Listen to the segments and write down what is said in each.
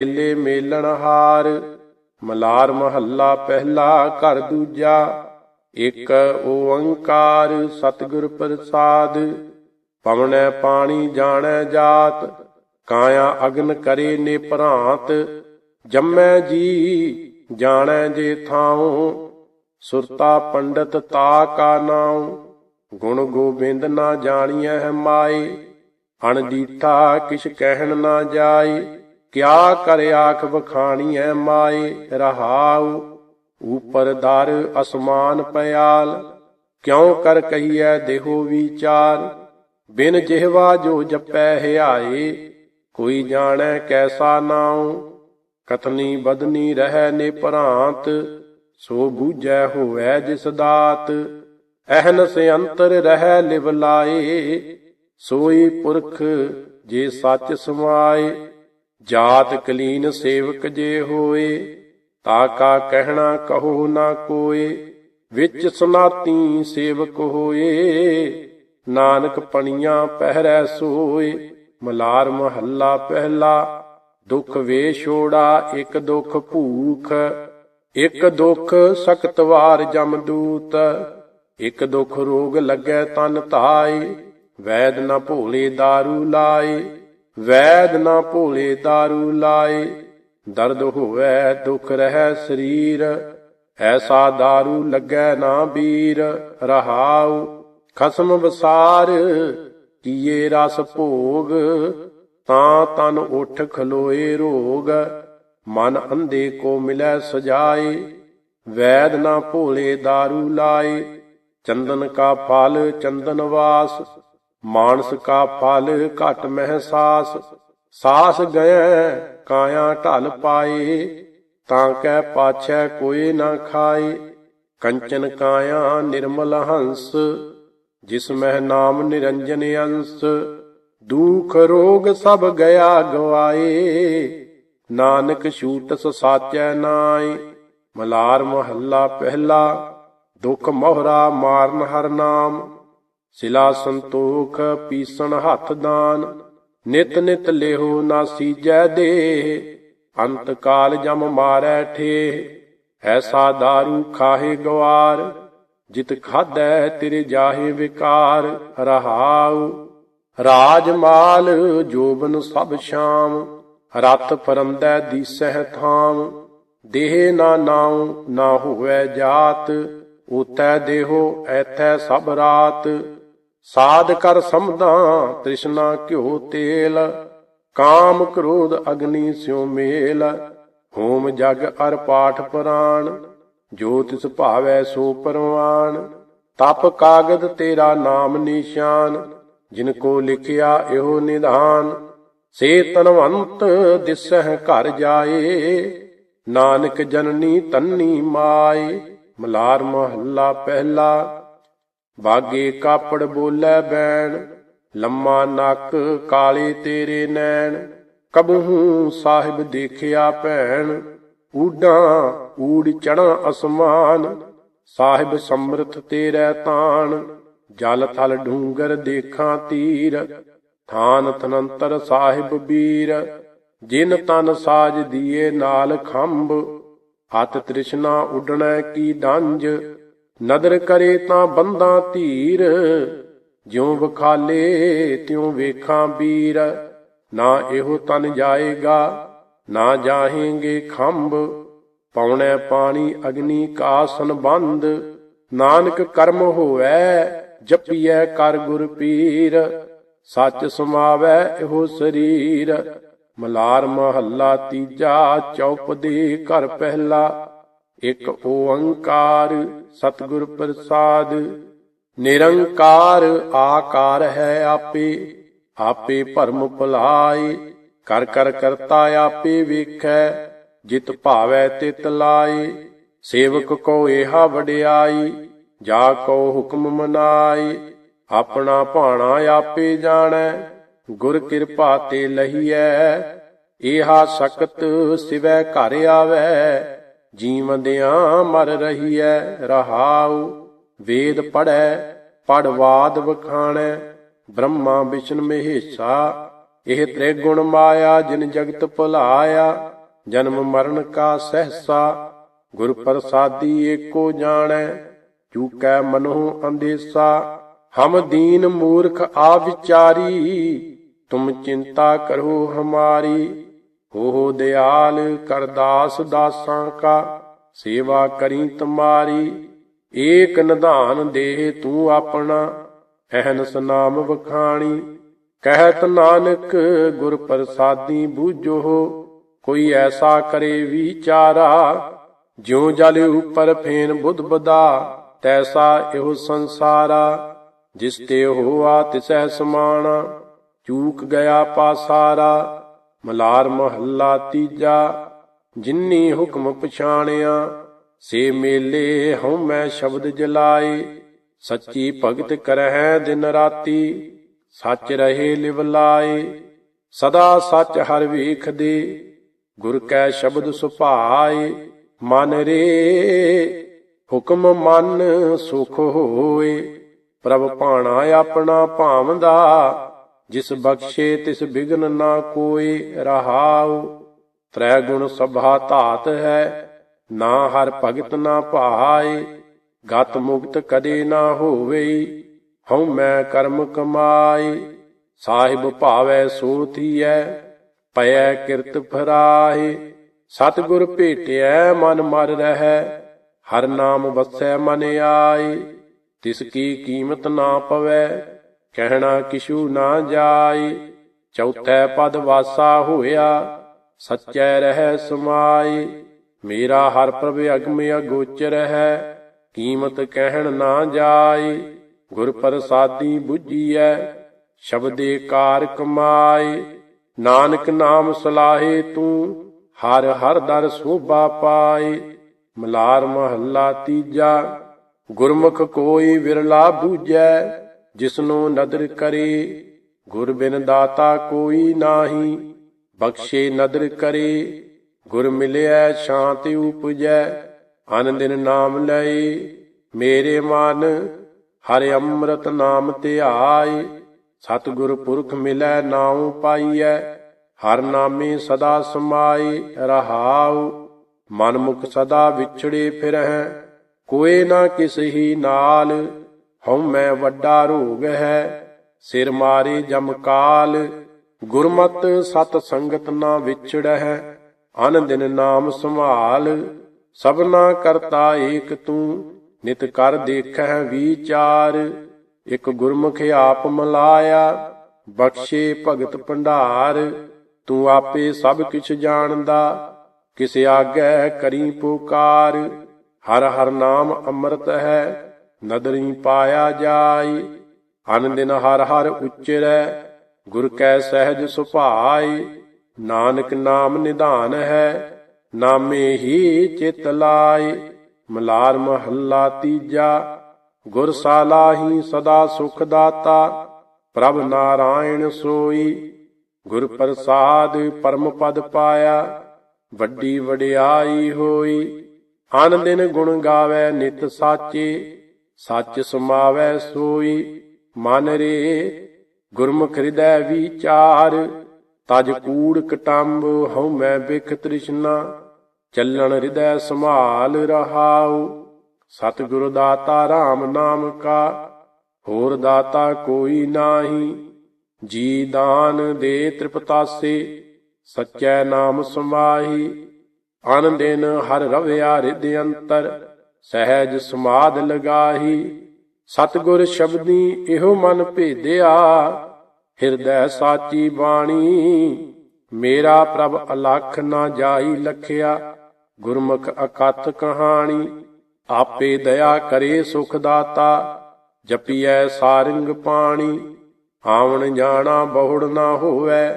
ਮੇਲੇ ਮੇਲਣ ਹਾਰ, ਮਲਾਰ ਮਹੱਲਾ ਪਹਿਲਾ ਘਰ ਦੂਜਾ, ਇੱਕ ਓੰਕਾਰ ਸਤਿਗੁਰ ਪ੍ਰਸਾਦ ਪਵਨੈ ਪਾਣੀ ਜਾਣੈ ਜਾਤ, ਕਾਇਆ ਅਗਨ ਕਰੇ ਨੇ ਭਰਾਂਤ ਜੰਮੈ ਜੀ ਜਾਣੈ ਜੇ ਥਾਉ, ਸੁਰਤਾ ਪੰਡਤ ਤਾ ਕਾ ਨਾਉ, ਗੁਣ ਗੋਬਿੰਦ ਨਾ ਜਾਣੀਐ ਹੈ ਮਾਏ ਅਣਦੀਠਾ ਕਿਛ ਕਹਿਣ ਨਾ ਜਾਏ ਕਿਆ ਕਰ ਆਖ ਬਖਾਣੀਐ ਮਾਏ ਰਹਾਉ, ਉਪਰ ਦਰ ਅਸਮਾਨ ਪਿਆਲ ਕਿਉ ਕਰ ਕਹੀਐ ਦੇਹੋ ਵਿਚਾਰ? ਬਿਨ ਜਿਹਵਾ ਜੋ ਜਪੈ ਹਿਆਏ ਕੋਈ ਜਾਣੈ ਕੈਸਾ ਨਾਉ? ਕਤਨੀ ਬਦਨੀ ਰਹਿ ਨੇ ਭਰਾਂਤ ਸੋ ਬੂਝੈ ਹੋਵੈ ਜਿਸ ਦਾਤ। ਅਹਨਸ ਅੰਤਰ ਰਹਿ ਲਿਵ ਲਾਏ, ਸੋਈ ਪੁਰਖ ਜੇ ਸੱਚ ਸਮਾਏ। ਜਾਤ ਕਲੀਨ ਸੇਵਕ ਜੇ ਹੋਏ, ਤਾ ਕਾ ਕਹਿਣਾ ਕਹੋ ਨਾ ਕੋਏ, ਵਿੱਚ ਸੁਨਾਤੀ ਸੇਵਕ ਹੋਏ, ਨਾਨਕ ਪਣੀਆਂ ਪਹਿਰੈ ਸੋਏ, ਮਲਾਰ ਮਹੱਲਾ ਪਹਿਲਾ, ਦੁਖ ਵੇ ਛੋੜਾ ਇੱਕ ਦੁਖ ਭੂਖ, ਇੱਕ ਦੁਖ ਸਖਤ ਵਾਰ ਜਮਦੂਤ ਇੱਕ ਦੁਖ ਰੋਗ ਲੱਗੈ ਤਨ ਧਾਈ ਵੈਦ ਨ ਭੋਲੇ दारू ਲਾਏ। ਵੈਦ ਨ ਭੋਲੇ दारू ਲਾਏ ਦਰਦ ਹੋਵੇ ਦੁਖ ਰਹਿ ਸਰੀਰ ਐਸਾ दारू ਲੱਗੈ ਨਾ ਵੀਰ ਰਹਾਉ ਖਸਮ ਵਸਾਰ ਕੀਏ ਰਸ ਭੋਗ ਤਾਂ ਤਨ ਉਠ ਖਲੋਏ ਰੋਗ ਮਨ ਅੰਧੇ ਕੋ ਮਿਲੈ ਸਜਾਏ ਵੈਦ ਨਾ ਭੋਲੇ दारू ਲਾਏ ਚੰਦਨ ਕਾ ਫਲ ਚੰਦਨ ਵਾਸ ਮਾਨਸ ਕਾ ਫਲ ਘਟ ਮਹਿਸਾਸ ਸਾਸ ਗਏ ਕਾਇਆ ਢਲ ਪਾਏ ਤਾਂ ਕੈ ਪਾਛੈ ਕੋਈ ਨਾ ਖਾਏ ਕੰਚਨ ਕਾਇਆ ਨਿਰਮਲ ਹੰਸ, ਜਿਸ ਮਹਿ ਨਾਮ ਨਿਰੰਜਨ ਅੰਸ। ਦੁਖ ਰੋਗ ਸਭ ਗਿਆ ਗਵਾਏ ਨਾਨਕ ਛੂਟਸ ਸਾਚੈ ਨਾਈ। ਮਲਾਰ ਮਹੱਲਾ ਪਹਿਲਾ, ਦੁਖ ਮੋਹਰਾ ਮਾਰਨ ਹਰ ਨਾਮ। ਸਿਲਾ ਸੰਤੋਖ ਪੀਸਣ ਹੱਥ ਦਾਨ, ਨਿਤ ਨਿਤ ਲੇਹੋ ਨਾ ਸੀਜੈ ਦੇ, ਅੰਤ ਕਾਲ ਜਮ ਮਾਰੈ ਠੇ, ਐਸਾ दारू ਖਾਹੇ ਗਵਾਰ, ਜਿਤ ਖਾਧੈ ਤੇਰੇ ਜਾਹੇ ਵਿਕਾਰ, ਰਹਾਉ, ਰਾਜ ਮਾਲ ਜੋਬਨ ਸਭ ਸ਼ਾਮ, ਰਤ ਫਰੰਦੈ ਦੀਸਹਿ ਥਾਮ, ਦੇਹ ਨਾ ਨਾਉ ਨਾ ਹੋਵੈ ਜਾਤ ਉਤੈ ਦੇਹੋ ਐਥੈ ਸਭ ਰਾਤ ਸਾਧ ਕਰ ਸਮਧਾ ਤ੍ਰਿਸ਼ਨਾ ਘਿਓ ਤੇਲ, ਕਾਮ ਕ੍ਰੋਧ ਅਗਨੀ ਸਿਉ ਮੇਲ, ਹੋਮ ਜਗ ਅਰ ਪਾਠ ਪੁਰਾਣ, ਜੋ ਤਿਸ ਭਾਵੈ ਸੋ ਪਰਵਾਨ ਤਪ ਕਾਗਦ ਤੇਰਾ ਨਾਮ ਨਿਸ਼ਾਨ, ਜਿਨ ਕੋ ਲਿਖਿਆ ਇਹੋ ਨਿਧਾਨ। ਸੇ ਤਨਵੰਤ ਦਿਸਹਿ ਘਰ ਜਾਏ, ਨਾਨਕ ਜਨਨੀ ਤੰਨੀ ਮਾਏ, ਮਲਾਰ ਮਹੱਲਾ ਪਹਿਲਾ। ਬਾਗੇ ਕਾਪੜ ਬੋਲੇ ਬੈਣ, ਲੰਮਾ ਨੱਕ ਕਾਲੇ ਤੇਰੇ ਨੈਣ, ਕਬਹੂ ਸਾਹਿਬ ਦੇਖਿਆ ਭੈਣ, ਊਡਾਂ ਊੜ ਚੜਾਂ ਅਸਮਾਨ, ਸਾਹਿਬ ਸਮਰਥ ਤੇਰੇ ਤਾਣ, ਜਲ ਥਲ ਢੂੰਗਰ ਦੇਖਾਂ ਤੀਰ, ਥਾਨ ਤਨੰਤਰ ਸਾਹਿਬ ਵੀਰ ਜਿਨ ਤਨ ਸਾਜ ਦੀਏ ਨਾਲ ਖੰਭ, ਹੱਥ ਤ੍ਰਿਸ਼ਨਾ ਉਡਣੈ ਕੀ ਡੰਜ ਨਦਰ ਕਰੇ ਤਾਂ ਬੰਦਾ ਧੀਰ, ਜਿਉ ਵਖਾਲੇ ਤਿਉ ਵੇਖਾਂ ਵੀਰ ਨਾ ਇਹੋ ਤਨ ਜਾਏਗਾ, ਨਾ ਜਾਹੇਂਗੇ ਖੰਭ। ਪੌਣੈ ਪਾਣੀ ਅਗਨੀ ਕਾ ਸੰਬੰਧ ਨਾਨਕ ਕਰਮ ਹੋਐ ਜਪੀਐ ਕਰ ਗੁਰ ਪੀਰ। ਸੱਚ ਸਮਾਵੈ ਇਹੋ ਸਰੀਰ, ਮਲਾਰ ਮਹੱਲਾ ਤੀਜਾ ਚੌਪ ਦੇ ਘਰ ਪਹਿਲਾ। ਇੱਕ ਓੰਕਾਰ ਸਤਿਗੁਰ ਪ੍ਰਸਾਦ, ਨਿਰੰਕਾਰ ਆਕਾਰ ਹੈ ਆਪੇ। ਆਪੇ ਭਰਮ ਭੁਲਾਏ, ਕਰ ਕਰ ਕਰਤਾ ਆਪੇ ਵੇਖੈ, ਜਿਤ ਭਾਵੈ ਤਿਤ ਲਾਏ। ਸੇਵਕ ਕੋ ਏਹਾ ਵਡਿਆਈ, ਜਾ ਕੋ ਹੁਕਮ ਮਨਾਈ ਆਪਣਾ ਭਾਣਾ ਆਪੇ ਜਾਣੈ, ਗੁਰ ਕਿਰਪਾ ਤੇ ਲਹੀਐ। ਏਹਾ ਸਕਤ ਸਿਵੈ ਘਰ ਆਵੈ ਜੀਵਦਿਆਂ ਮਰ ਰਹੀਐ, ਰਹਾਉ। ਵੇਦ ਪੜੈ ਪੜਵਾਦ ਵਖਾਣੈ। ਬ੍ਰਹਮਾ ਵਿਸ਼ਨ ਮਹੇਸ਼ਾ, ਇਹ ਤ੍ਰਿਗੁਣ ਮਾਇਆ ਜਿਨ ਜਗਤ ਭੁਲਾਇਆ। ਜਨਮ ਮਰਨ ਕਾ ਸਹਸਾ, ਗੁਰ ਪ੍ਰਸਾਦੀ ਏਕੋ ਜਾਣੈ। ਚੂਕੈ ਮਨੋ ਅੰਦੇਸਾ, ਹਮ ਦੀਨ ਮੂਰਖ ਆ ਵਿਚਾਰੀ। ਤੁਮ ਚਿੰਤਾ ਕਰੋ ਹਮਾਰੀ। ਹੋ ਦਿਆਲ ਕਰਦਾਸ ਦਾਸਾਂ ਕਾ, ਸੇਵਾ ਕਰੀ ਤੁਮਾਰੀ, ਏਕ ਨਿਧਾਨ ਦੇ ਤੂੰ ਆਪਣਾ, ਅਹਨਸ ਨਾਮ ਵਖਾਣੀ। ਕਹਿਤ ਨਾਨਕ ਗੁਰ ਪ੍ਰਸਾਦੀ ਬੂਝੋ, ਕੋਈ ਐਸਾ ਕਰੇ ਵਿਚਾਰਾ, ਜਿਉ ਜਲ ਉਪਰ ਫੇਨ ਬੁੱਧ ਬਦਾ, ਤੈਸਾ ਇਹੋ ਸੰਸਾਰਾ, ਜਿਸ ਤੇ ਹੋਆ ਤਿਸੈ ਸਮਾਣਾ, ਚੂਕ ਗਿਆ ਪਾਸਾਰਾ। ਮਲਾਰ ਮਹੱਲਾ ਤੀਜਾ ਜਿਨਨੀ ਹੁਕਮ ਪਛਾਣਿਆ, ਸੇ ਮੇਲੇ ਹਉ ਮੈਂ ਸ਼ਬਦ ਜਲਾਏ, ਸੱਚੀ ਭਗਤ ਕਰਹਿ ਦਿਨ ਰਾਤੀ, ਸੱਚ ਰਹੇ ਲਿਵ ਲਾਏ, ਸਦਾ ਸੱਚ ਹਰ ਵੇਖਦੇ, ਗੁਰ ਕੈ ਸ਼ਬਦ ਸੁਭਾਏ, ਮਨ ਰੇ, ਹੁਕਮ ਮਨ ਸੁਖ ਹੋਏ, ਪ੍ਰਭ ਭਾਣਾ ਆਪਣਾ ਭਾਵਦਾ ਜਿਸ ਬਖਸ਼ੇ ਤਿਸ ਬਿਗਨ ਨਾ ਕੋਈ ਰਹਾਉ ਤ੍ਰੈ ਗੁਣ ਸਭਾ ਧਾਤ ਹੈ, ਨਾ ਹਰ ਭਗਤ ਨਾ ਭਾਏ, ਗਤ ਮੁਕਤ ਕਦੇ ਨਾ ਹੋਵੇ ਹਉ ਮੈਂ ਕਰਮ ਕਮਾਈ ਸਾਹਿਬ ਭਾਵੈ ਸੋ ਥੀਐ ਪਇਐ ਕਿਰਤ ਫਰਾਏ, ਸਤਿਗੁਰ ਭੇਟਿਐ ਮਨ ਮਰ ਰਹਿ, ਹਰ ਨਾਮ ਵਸੈ ਮਨ ਆਏ, ਤਿਸ ਕੀ ਕੀਮਤ ਨਾ ਪਵੈ ਕਹਿਣਾ ਕਿਛੂ ਨਾ ਜਾਏ ਚੌਥੈ ਪਦ ਵਾਸਾ ਹੋਇਆ, ਸੱਚੈ ਰਹਿ ਸਮਾਏ ਮੇਰਾ ਹਰ ਪ੍ਰਭ ਅਗਮ ਅਗੋਚਰ ਹੈ, ਕੀਮਤ ਕਹਿਣ ਨਾ ਜਾਏ ਗੁਰ ਪ੍ਰਸਾਦੀ 부ਜੀਐ ਸ਼ਬਦੇ ਕਾਰ ਕਮਾਏ ਨਾਨਕ ਨਾਮ ਸਲਾਹੇ ਤੂੰ, ਹਰ ਹਰ ਦਰ ਸੋਭਾ ਪਾਏ ਮਲਾਰ ਮਹੱਲਾ ਤੀਜਾ, ਗੁਰਮੁਖ ਕੋਈ ਵਿਰਲਾ ਬੂਝੈ ਜਿਸਨੂੰ ਨਦਰ ਕਰੇ, ਗੁਰ ਬਿਨ ਦਾਤਾ ਕੋਈ ਨਾਹੀ। ਬਖਸ਼ੇ ਨਦਰ ਕਰੇ, ਗੁਰ ਮਿਲਿਆ ਸ਼ਾਂਤ ਉਪਜੈ ਅਨ ਦਿਨ ਨਾਮ ਲਏ। ਮੇਰੇ ਮਨ, ਹਰਿ ਅੰਮ੍ਰਿਤ ਨਾਮ ਧਿਆਏ ਸਤਿਗੁਰ ਪੁਰਖ ਮਿਲੈ ਨਾਉ ਪਾਈਐ, ਹਰ ਨਾਮੇ ਸਦਾ ਸਮਾਏ ਰਹਾਉ। ਮਨ ਮੁਖ ਸਦਾ ਵਿਛੜੇ ਫਿਰਹਿ, ਕੋਏ ਨਾ ਕਿਸ ਹੀ ਨਾਲ। ਹਉ ਮੈਂ ਵੱਡਾ ਰੋਗ ਹੈ, ਸਿਰ ਮਾਰੇ ਜਮਕਾਲ ਗੁਰਮਤ ਸਤ ਸੰਗਤ ਨਾ ਵਿਛੜਹਿ ਅਨ ਦਿਨ ਨਾਮ ਸੰਭਾਲ, ਸਭਨਾ ਕਰਤਾ ਏਕ ਤੂੰ, ਨਿਤ ਕਰ ਦੇਖਹਿ ਵਿਚਾਰ, ਇਕ ਗੁਰਮੁਖ ਆਪ ਮਲਾਇਆ, ਬਖਸ਼ੇ ਭਗਤ ਭੰਡਾਰ, ਤੂੰ ਆਪੇ ਸਭ ਕਿਛ ਜਾਣਦਾ, ਕਿਸ ਆਗੈ ਕਰੀ ਪੁਕਾਰ, ਹਰ ਹਰ ਨਾਮ ਅੰਮ੍ਰਿਤ ਹੈ ਨਦਰੀ ਪਾਇਆ ਜਾਈ ਅਨ ਦਿਨ ਹਰ ਹਰ ਉਚਰੈ, ਗੁਰ ਕੈ ਸਹਿਜ ਸੁਭਾਈ, ਨਾਨਕ ਨਾਮ ਨਿਧਾਨ ਹੈ, ਨਾਮੇ ਹੀ ਚਿਤ ਲਾਏ ਮਲਾਰ ਮਹੱਲਾ ਤੀਜਾ, ਗੁਰ ਸਾਲਾਹੀ ਸਦਾ ਸੁਖ ਦਾਤਾ, ਪ੍ਰਭ ਨਾਰਾਇਣ ਸੋਈ, ਗੁਰ ਪ੍ਰਸਾਦ ਪਰਮ ਪਦ ਪਾਇਆ, ਵੱਡੀ ਵਡਿਆਈ ਹੋਈ ਆਨ ਦਿਨ ਗੁਣ ਗਾਵੇ ਨਿਤ ਸਾਚੇ ਸੱਚ ਸਮਾਵੈ ਸੋਈ, ਮਨ ਰੇ, ਗੁਰਮੁਖ ਹਿਰਦੈ ਵਿਚਾਰ, ਤਜ ਕੂੜ ਕਟੰਬ ਹਉ ਮੈਂ ਬਿਖ ਤ੍ਰਿਸ਼ਨਾ, ਚੱਲਣ ਹਿਰਦੈ ਸੰਭਾਲ ਰਹਾਉ, ਸਤਿਗੁਰ ਦਾਤਾ RAM ਨਾਮ ਕਾ, ਹੋਰ ਦਾਤਾ ਕੋਈ ਨਾਹੀ, ਜੀ ਦਾਨ ਦੇ ਤ੍ਰਿਪਤਾਸੇ, ਸਚੈ ਨਾਮ ਸਮਾਹੀ, ਅਨ ਦਿਨ ਹਰ ਰਵਿਆ ਰਿਦ ਅੰਤਰ ਸਹਿਜ ਸਮਾਦ ਲਗਾਹੀ, ਸਤਗੁਰ ਸ਼ਬਦੀ ਇਹੋ ਮਨ ਭੇਦਿਆ। ਹਿਰਦੈ ਸਾਚੀ ਬਾਣੀ, ਮੇਰਾ ਪ੍ਰਭ ਅਲਖ ਨਾ ਜਾਈ ਲਖਿਆ। ਗੁਰਮੁਖ ਅਕਥ ਕਹਾਣੀ, ਆਪੇ ਦਇਆ ਕਰੇ ਸੁਖ ਦਾਤਾ। ਜਪੀਐ ਸਾਰਿੰਗ ਪਾਣੀ, ਆਵਣ ਜਾਣਾ ਬਹੁੜ ਨਾ ਹੋਵੇ।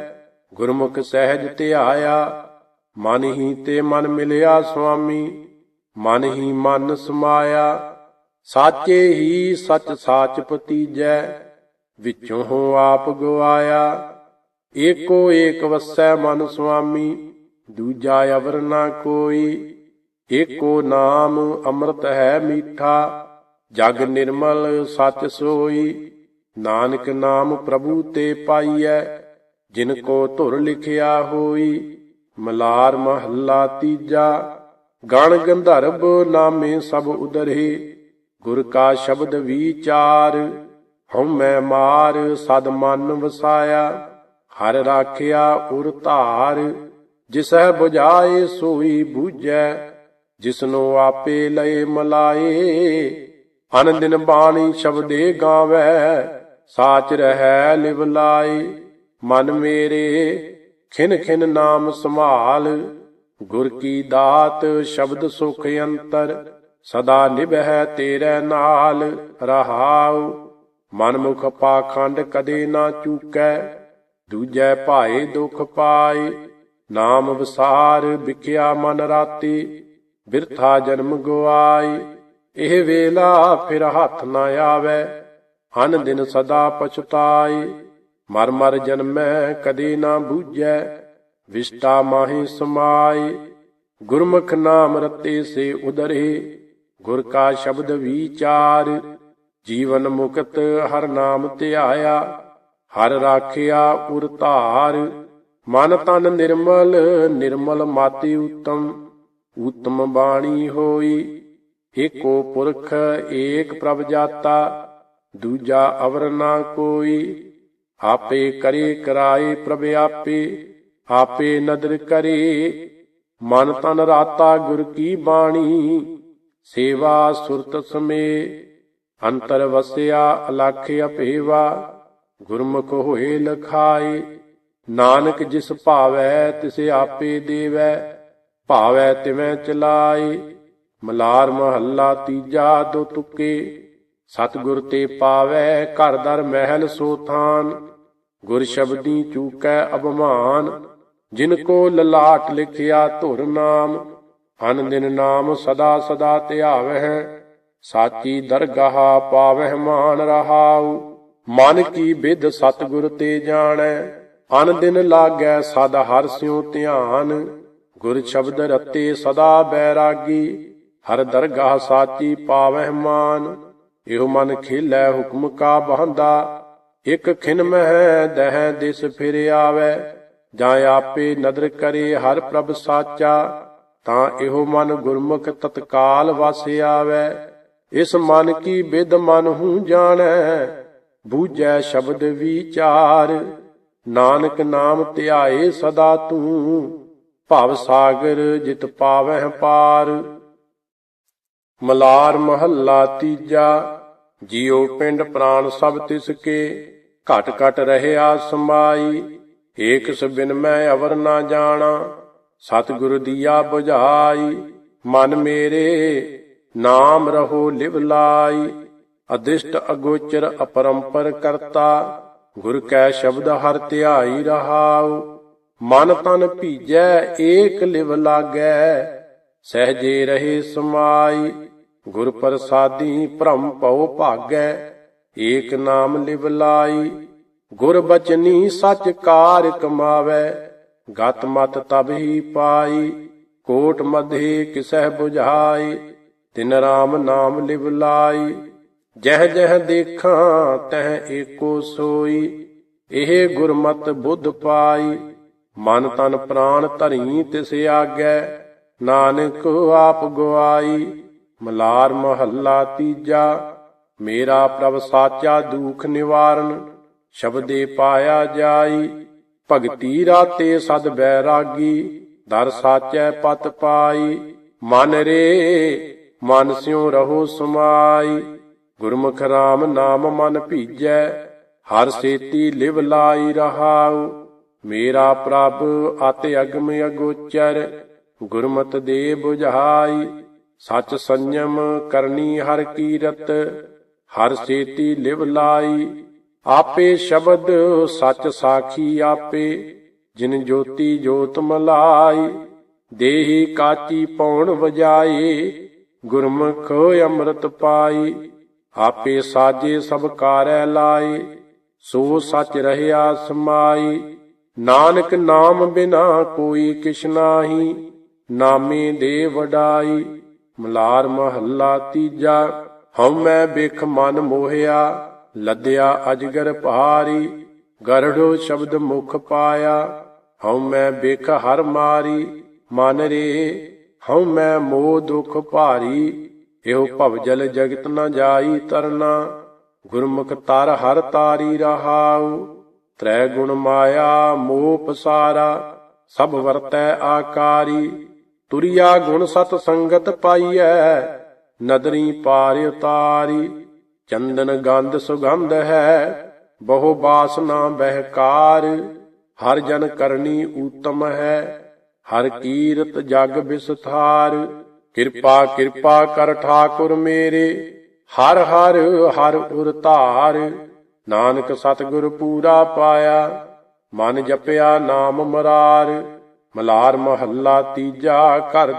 ਗੁਰਮੁਖ ਸਹਿਜ ਧਿਆਇਆ, ਮਨ ਹੀ ਤੇ ਮਨ ਮਿਲਿਆ ਸੁਆਮੀ। ਮਨ ਹੀ ਮਨ ਸਮਾਇਆ, ਸਾਚੇ ਹੀ ਸਚ ਸਾਚ ਪਤੀਜੈ ਵਿੱਚੋਂ ਹੋ ਆਪ ਗਵਾਇਆ। ਏਕੋ ਏਕ ਵਸੈ ਮਨ ਸੁਆਮੀ, ਦੂਜਾ ਅਵਰ ਨਾ ਕੋਈ। ਏਕੋ ਨਾਮ ਅੰਮ੍ਰਿਤ ਹੈ ਮੀਠਾ, ਜਗ ਨਿਰਮਲ ਸਚ ਸੋਈ। ਨਾਨਕ ਨਾਮ ਪ੍ਰਭੂ ਤੇ ਪਾਈਐ, ਜਿਨ ਕੋ ਧੁਰ ਲਿਖਿਆ ਹੋਈ, ਮਲਾਰ ਮਹੱਲਾ ਤੀਜਾ। ਗਣ ਗੰਧਰਬ ਨਾਮੇ ਸਭ ਉਦਰੇ, ਗੁਰ ਕਾ ਸ਼ਬਦ ਵਿਚਾਰ ਹਉਮੈ ਮਾਰ, ਸਦ ਮਨ ਵਸਾਇਆ, ਹਰ ਰਾਖਿਆ ਉਰ ਧਾਰ, ਜਿਸਹਿ 부ਝਾਏ ਸੋਈ ਬੂਝੈ, ਜਿਸਨੋ ਆਪੇ ਲਏ ਮਲਾਏ ਅਨ ਦਿਨ ਬਾਣੀ ਸ਼ਬਦੇ ਗਾਵੇ, ਸਾਚ ਰਹੈ ਲਿਵ ਲਾਈ ਮਨ ਮੇਰੇ ਖਿਨ ਖਿਨ ਨਾਮ ਸੰਭਾਲ ਗੁਰ ਕੀ ਦਾਤ ਸ਼ਬਦ ਸੁਖ ਅੰਤਰ, ਸਦਾ ਨਿਭੈ ਤੇਰੇ ਨਾਲ, ਰਹਾਉ। ਮਨ ਮੁਖ ਪਾਖੰਡ ਕਦੇ ਨਾ ਚੂਕੈ, ਦੂਜੈ ਭਾਏ ਦੁਖ ਪਾਏ। ਨਾਮ ਵਿਸਾਰ ਵਿਖਿਆ ਮਨ ਰਾਤੀ, ਬਿਰਥਾ ਜਨਮ ਗਵਾਈ ਇਹ ਵੇਲਾ ਫਿਰ ਹੱਥ ਨਾ ਆਵੇ ਹਨ ਦਿਨ ਸਦਾ ਪਛਤਾਈ ਮਰ ਮਰ ਜਨਮੈ ਕਦੇ ਨਾ ਬੂਝੈ ਵਿਸ਼ਟਾ ਮਾਹੀ ਸਮਾਏ ਗੁਰਮੁਖ ਨਾਮ ਰਤੇ ਸੇ ਉਦਰੇ, ਗੁਰ ਕਾ ਸ਼ਬਦ ਵਿਚਾਰ, ਜੀਵਨ ਮੁਕਤ ਹਰ ਨਾਮ ਧਿਆਇਆ, ਹਰ ਰਾਖਿਆ ਉਰ ਧਾਰ, ਮਨ ਤਨ ਨਿਰਮਲ ਨਿਰਮਲ ਮਾਤੀ ਉਤਮ ਉਤਮ ਬਾਣੀ ਹੋਈ, ਏਕੋ ਪੁਰਖ ਏਕ ਪ੍ਰਭ ਜਾਤਾ, ਦੂਜਾ ਅਵਰ ਨਾ ਕੋਈ, ਆਪੇ ਕਰੇ ਕਰਾਏ ਪ੍ਰਭ ਆਪੇ ਆਪੇ ਨਦਰ ਕਰੇ। ਮਨ ਤਨ ਰਾਤਾ ਗੁਰ ਕੀ ਬਾਣੀ। ਸੇਵਾ ਸੁਰਤ ਸਮੇ ਅੰਤਰ ਵਸਿਆ, ਅਲਖ ਅਪੇਵਾ ਗੁਰਮੁਖ ਹੋਏ ਲਖਾਏ। ਨਾਨਕ ਜਿਸ ਭਾਵੈ, ਤਿਸ ਆਪੇ ਦੇਵੈ। ਭਾਵੈ ਤਿਵੇਂ ਚਲਾਏ। ਮਲਾਰ ਮਹੱਲਾ ਤੀਜਾ ਦੋ ਤੁਕੇ। ਸਤਿਗੁਰ ਤੇ ਪਾਵੈ, ਘਰ ਦਰ ਮਹਿਲ ਸੋਥਾਨ ਗੁਰ ਸ਼ਬਦੀ ਚੂਕੈ ਅਭਮਾਨ ਜਿਨ ਕੋ ਲਲਾਟ ਲਿਖਿਆ ਧੁਰ ਨਾਮ, ਅਨ ਦਿਨ ਨਾਮ ਸਦਾ ਸਦਾ ਧਿਆਵਹਿ, ਸਾਚੀ ਦਰਗਾਹ ਪਾਵਹਿ ਮਾਨ ਰਹਾਉ। ਮਨ ਕੀ ਵਿਦ ਸਤਿਗੁਰ ਤੇ ਜਾਣੈ, ਅਨ ਦਿਨ ਲਾਗੈ ਸਦ ਹਰ ਸਿਉ ਧਿਆਨ। ਗੁਰ ਸ਼ਬਦ ਰਤੇ ਸਦਾ ਬੈਰਾਗੀ, ਹਰ ਦਰਗਾਹ ਸਾਚੀ ਪਾਵਹਿ ਮਾਨ। ਇਹੋ ਮਨ ਖੇਲੈ ਹੁਕਮ ਕਾ ਬਹੰਦਾ ਇਕ ਖਿਨ ਮਹਿ ਦਹਿ ਦਿਸ ਫਿਰ ਆਵੈ, ਜਾਂ ਆਪੇ ਨਦਰ ਕਰੇ ਹਰ ਪ੍ਰਭ ਸਾਚਾ, ਤਾਂ ਇਹੋ ਮਨ ਗੁਰਮੁਖ ਤਤਕਾਲ ਵਸ ਆਵੈ। ਇਸ ਮਨ ਕੀ ਬਿਦ ਮਨ ਹੂੰ ਜਾਣੈ, ਬੂਝੈ ਸ਼ਬਦ ਵਿਚਾਰ। ਨਾਨਕ ਨਾਮ ਧਿਆਏ ਸਦਾ ਤੂੰ, ਭਵ ਸਾਗਰ ਜਿਤ ਪਾਵਹਿ ਪਾਰ। ਮਲਾਰ ਮਹੱਲਾ ਤੀਜਾ ਜਿਉ ਪਿੰਡ ਪ੍ਰਾਨ ਸਭ ਤਿਸ ਕੇ, ਘਟ ਘਟ ਰਹਿਆ ਸਮਾਈ ਏਕ ਸਬਿਨ ਮੈਂ ਅਵਰ ਨਾ ਜਾਣਾ, ਸਤਿਗੁਰ ਦੀਆ ਬੁਝਾਈ। ਮਨ ਮੇਰੇ, ਨਾਮ ਰਹੋ ਲਿਵ ਲਾਈ। ਅਦਿਸ਼ਟ ਅਗੋਚਰ ਅਪਰੰਪਰ ਕਰਤਾ, ਗੁਰ ਕੈ ਸ਼ਬਦ ਹਰ ਧਿਆਈ ਰਹਾਉ। ਮਨ ਤਨ ਭੀਜੈ, ਏਕ ਲਿਵ ਲਾਗੈ, ਸਹਜੇ ਰਹੇ ਸਮਾਈ। ਗੁਰ ਪ੍ਰਸਾਦੀ ਭ੍ਰਮ ਭਉ ਭਾਗੈ, ਏਕ ਨਾਮ ਲਿਵ ਲਾਈ। ਗੁਰ ਬਚਨੀ ਸਚ ਕਾਰ ਕਮਾਵੈ, ਗਤ ਮਤ ਤਬ ਹੀ ਪਾਈ। ਕੋਟ ਮਧੇ ਕਿਸਹਿ 부ਝਾਈ ਤਿਨ ਰਾਮ ਨਾਮ ਲਿਵ ਲਾਈ। ਜਹ ਜਹ ਦੇਖਾਂ, ਤਹ ਏਕੋ ਸੋਈ। ਇਹ ਗੁਰਮਤ ਬੁੱਧ ਪਾਈ। ਮਨ ਤਨ ਪ੍ਰਾਨ ਧਰੀ ਤਿਸ ਆਗੈ, ਨਾਨਕ ਆਪ ਗਵਾਈ ਮਲਾਰ ਮਹੱਲਾ ਤੀਜਾ, ਮੇਰਾ ਪ੍ਰਭ ਸਾਚਾ ਦੁਖ ਨਿਵਾਰਨ, ਸ਼ਬਦੇ ਪਾਇਆ ਜਾਈ, ਭਗਤੀ ਰਾਤੇ ਸਦ ਬੈਰਾਗੀ, ਦਰ ਸਾਚੈ ਪਤ ਪਾਈ, ਮਨ ਰੇ, ਮਨ ਸਿਉ ਰਹੋ ਸਮਾਈ, ਗੁਰਮੁਖ RAM ਨਾਮ ਮਨ ਭੀਜੈ, ਹਰ ਸੇਤੀ ਲਿਵ ਲਾਈ ਰਹਾਉ, ਮੇਰਾ ਪ੍ਰਭ ਆਤੇ ਅਗਮ ਅਗੋਚਰ ਗੁਰਮਤ ਦੇ ਬੁਝਾਈ ਸਚ ਸੰਜਮ ਕਰਨੀ ਹਰ ਕੀਰਤ, ਹਰ ਸੇਤੀ ਲਿਵ ਲਾਈ। ਆਪੇ ਸ਼ਬਦ ਸਚ ਸਾਖੀ ਆਪੇ, ਜਿਨ ਜੋਤੀ ਜੋਤ ਮਲਾਈ। ਦੇਹੀ ਕਾਚੀ ਪੌਣ ਵਜਾਏ ਗੁਰਮੁਖ ਅੰਮ੍ਰਿਤ ਪਾਈ। ਆਪੇ ਸਾਜੇ ਸਭ ਕਾਰੈ ਲਾਏ ਸੋ ਸਚ ਰਹਿਆ ਸਮਾਈ। ਨਾਨਕ ਨਾਮ ਬਿਨਾ ਕੋਈ ਕਿਛ ਨਾਹੀ, ਨਾਮੇ ਦੇ ਵਡਾਈ। ਮਲਾਰ ਮਹੱਲਾ ਤੀਜਾ, ਹਉ ਮੈਂ ਬਿਖ ਮਨ ਮੋਹਿਆ, ਲੱਦਿਆ ਅਜਗਰ ਪਹਾਰੀ, ਗਰੜੋ ਸ਼ਬਦ ਮੁਖ ਪਾਇਆ, ਹਉ ਮੈਂ ਬਿਖ ਹਰ ਮਾਰੀ, ਮਨ ਰੇ, ਹਉ ਮੈਂ ਮੋਹ ਦੁਖ ਭਾਰੀ, ਇਹੋ ਭਵ ਜਲ ਜਗਤ ਨਾ ਜਾਈ ਤਰਨਾ, ਗੁਰਮੁਖ ਤਰ ਹਰ ਤਾਰੀ ਰਹਾਉ, ਤ੍ਰੈ ਗੁਣ ਮਾਇਆ ਮੋਹ ਪਸਾਰਾ, ਸਭ ਵਰਤੈ ਆਕਾਰੀ ਤੁਰਿਆ ਗੁਣ ਸਤ ਸੰਗਤ ਪਾਈਐ। ਨਦਰੀ ਪਾਰ ਉਤਾਰੀ, ਚੰਦਨ ਗੰਧ ਸੁਗੰਧ ਹੈ। ਬਹੁ ਬਾਸਨਾ ਬਹਿਕਾਰ, ਹਰ ਜਨ ਕਰਨੀ ਊਤਮ ਹੈ। ਹਰ ਕੀਰਤ ਜਗ ਵਿਸਥਾਰ ਕਿਰਪਾ ਕਿਰਪਾ ਕਰ ਠਾਕੁਰ ਮੇਰੇ। ਹਰ ਹਰ ਹਰ ਉਰ ਧਾਰ, ਨਾਨਕ ਸਤਿਗੁਰ ਪੂਰਾ ਪਾਇਆ। ਮਨ ਜਪਿਆ ਨਾਮ ਮਰਾਰ ਮਲਾਰ ਮਹੱਲਾ ਤੀਜਾ ਘਰ